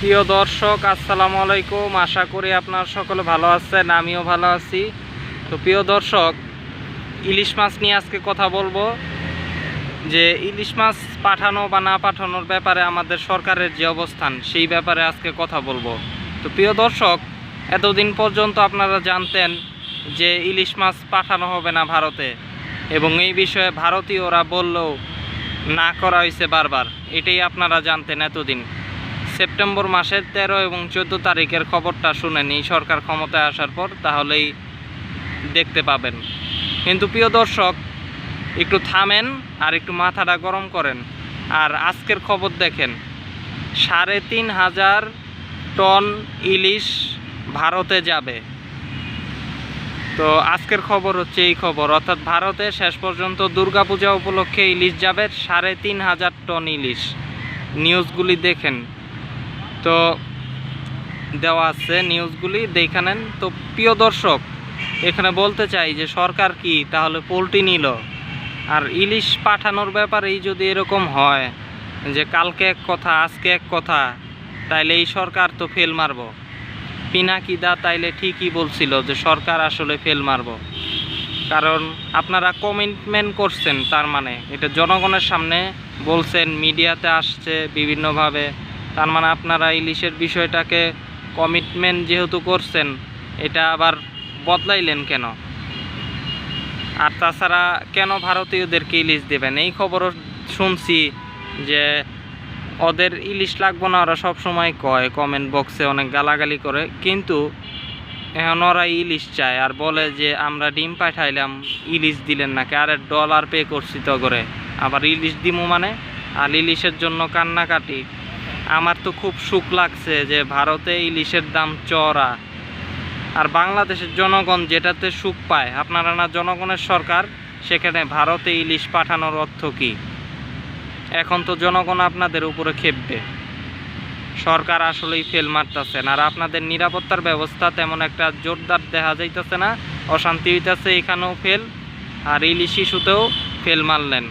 প্রিয় দর্শক, আসসালামু আলাইকুম। আশা করি আপনার সকলে ভালো আছেন, আমিও ভালো আছি। তো প্রিয় দর্শক, ইলিশ মাছ নিয়ে আজকে কথা বলব। যে ইলিশ মাছ পাঠানো বা না পাঠানোর ব্যাপারে আমাদের সরকারের যে অবস্থান, সেই ব্যাপারে আজকে কথা বলব। তো প্রিয় দর্শক, এতদিন পর্যন্ত আপনারা জানতেন যে ইলিশ মাছ পাঠানো হবে না ভারতে, এবং এই বিষয়ে ভারতীয়রা বললেও না করা হয়েছে বারবার। এটাই আপনারা জানতেন এতদিন। সেপ্টেম্বর মাসের তেরো এবং চোদ্দ তারিখের খবরটা শুনেন সরকার ক্ষমতায় আসার পর তাহলেই দেখতে পাবেন। কিন্তু প্রিয় দর্শক, একটু থামেন আর একটু মাথাটা গরম করেন। আর আজকের খবর দেখেন, সাড়ে তিন হাজার টন ইলিশ ভারতে যাবে। তো আজকের খবর হচ্ছে এই খবর। অর্থাৎ ভারতে শেষ পর্যন্ত দুর্গাপূজা উপলক্ষে ইলিশ যাবে সাড়ে তিন হাজার টন ইলিশ। নিউজগুলি দেখেন তো দেওয়া আছে নিউজগুলি, দেখে নেন। তো প্রিয় দর্শক, এখানে বলতে চাই যে সরকার কি? তাহলে পোলট্রি নিল। আর ইলিশ পাঠানোর ব্যাপারেই যদি এরকম হয় যে কালকে এক কথা, আজকে এক কথা, তাইলে এই সরকার তো ফেল মারবো। পিনাকিদা তাইলে ঠিকই বলছিল যে সরকার আসলে ফেল মারব। কারণ আপনারা কমিটমেন্ট করছেন তার মানে এটা জনগণের সামনে বলছেন, মিডিয়াতে আসছে বিভিন্নভাবে। তার মানে আপনারা ইলিশের বিষয়টাকে কমিটমেন্ট যেহেতু করছেন, এটা আবার বদলাইলেন কেন? আর তাছাড়া কেন ভারতীয়দেরকে ইলিশ দেবেন? এই খবরও শুনছি যে ওদের ইলিশ লাগবো না, ওরা সবসময় কয় কমেন্ট বক্সে অনেক গালাগালি করে। কিন্তু এখন ওরা ইলিশ চায় আর বলে যে, আমরা ডিম পাঠাইলাম, ইলিশ দিলেন নাকি? আরে ডলার পে করছি তো করে। আবার ইলিশ দিমু মানে? আর ইলিশের জন্য কান্নাকাটি। আমার তো খুব সুখ লাগছে যে ভারতে ইলিশের দাম চড়া আর বাংলাদেশের জনগণ যেটাতে সুখ পায়, আপনারা না জনগণের সরকার, সেখানে ভারতে ইলিশ পাঠানোর অর্থ কী? এখন তো জনগণ আপনাদের উপরে খেপবে। সরকার আসলেই ফেল মারতেছেন আর আপনাদের নিরাপত্তার ব্যবস্থা তেমন একটা জোরদার দেখা যাইতেছে না, অশান্তি হইতেছে, এখানেও ফেল, আর ইলিশ শিশুতেও ফেল মারলেন।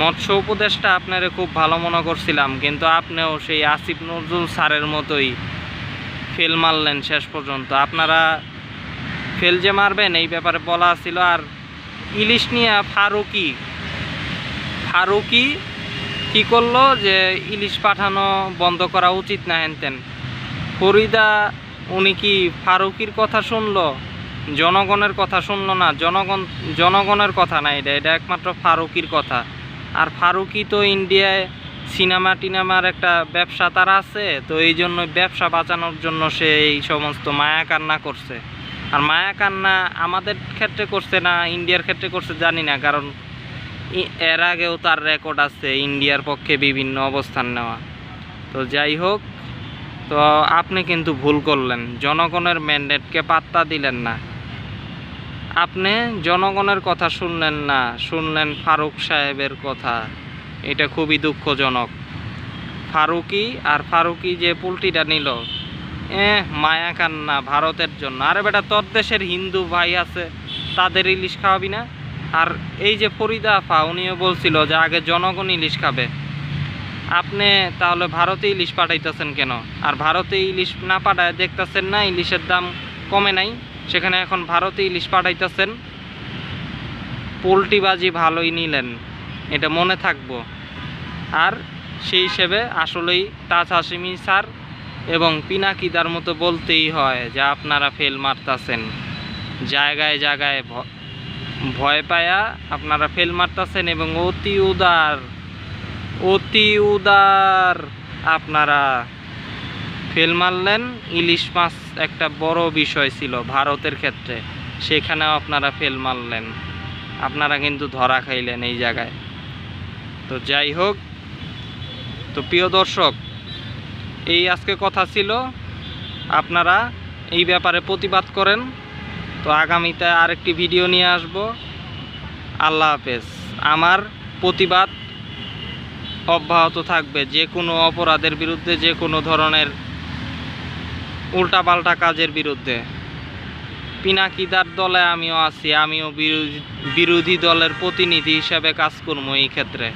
মৎস্য উপদেশটা আপনারে খুব ভালো মনে করছিলাম, কিন্তু আপনিও সেই আসিফ নজরুল স্যারের মতোই ফেল মারলেন শেষ পর্যন্ত। আপনারা ফেল যে মারবেন এই ব্যাপারে বলা ছিল, আর ইলিশ নিয়ে ফারুকি ফারুকি কি করল যে ইলিশ পাঠানো বন্ধ করা উচিত না হেনতেন। ফরিদা, উনি কি ফারুকির কথা শুনলো? জনগণের কথা শুনলো না? জনগণ, জনগণের কথা না এটা এটা একমাত্র ফারুকির কথা। আর ফারুকি তো ইন্ডিয়ায় সিনেমা টিনেমার একটা ব্যবসা তার আছে, তো এই জন্য ব্যবসা বাঁচানোর জন্য সে এই সমস্ত মায়া কান্না করছে। আর মায়া কান্না আমাদের ক্ষেত্রে করছে না, ইন্ডিয়ার ক্ষেত্রে করছে জানি না, কারণ এর আগেও তার রেকর্ড আছে ইন্ডিয়ার পক্ষে বিভিন্ন অবস্থান নেওয়া। তো যাই হোক, তো আপনি কিন্তু ভুল করলেন, জনগণের ম্যান্ডেটকে পাত্তা দিলেন না। আপনি জনগণের কথা শুনলেন না, শুনলেন ফারুক সাহেবের কথা। এটা খুবই দুঃখজনক। ফারুকি আর ফারুকি যে পুলটিটা নিল এ মায়া কান্না ভারতের জন্য। আরে বেটা, তোর দেশের হিন্দু ভাই আছে, তাদের ইলিশ খাওয়াবি না? আর এই যে ফরিদা আফা উনিও বলছিল যে আগে জনগণ ইলিশ খাবে। আপনি তাহলে ভারতে ইলিশ পাঠাইতেছেন কেন? আর ভারতে ইলিশ না পাঠায় দেখতেছেন না, ইলিশের দাম কমে নাই? সেখানে এখন ভারতে ইলিশ পাঠাইতেছেন। পোলট্রিবাজি ভালোই নিলেন, এটা মনে থাকব। আর সেই হিসেবে আসলেই তাজ হাসিমি স্যার এবং পিনাকিদার মতো বলতেই হয় যে আপনারা ফেল মারতাছেন। জায়গায় জায়গায় ভয় পায়া আপনারা ফেল মারতাছেন এবং অতি উদার অতি উদার আপনারা ফেল মারলেন। ইলিশ মাছ একটা বড় বিষয় ছিল ভারতের ক্ষেত্রে। সেখানেও আপনারা ফেল মারলেন। আপনারা কিন্তু ধরা খাইলেন এই জায়গায়। তো যাই হোক, তো প্রিয় দর্শক, এই আজকে কথা ছিল। আপনারা এই ব্যাপারে প্রতিবাদ করেন। তো আগামীতে আরেকটি ভিডিও নিয়ে আসব। আল্লাহ হাফেজ। আমার প্রতিবাদ অব্যাহত থাকবে। যে কোনো অপরাধের বিরুদ্ধে যে কোনো ধরনের উল্টাপাল্টা কাজের বিরুদ্ধে। পিনাকিদার দলে আমিও আছি, আমিও বিরোধী বিরোধী দলের প্রতিনিধি হিসাবে কাজ করব এই ক্ষেত্রে।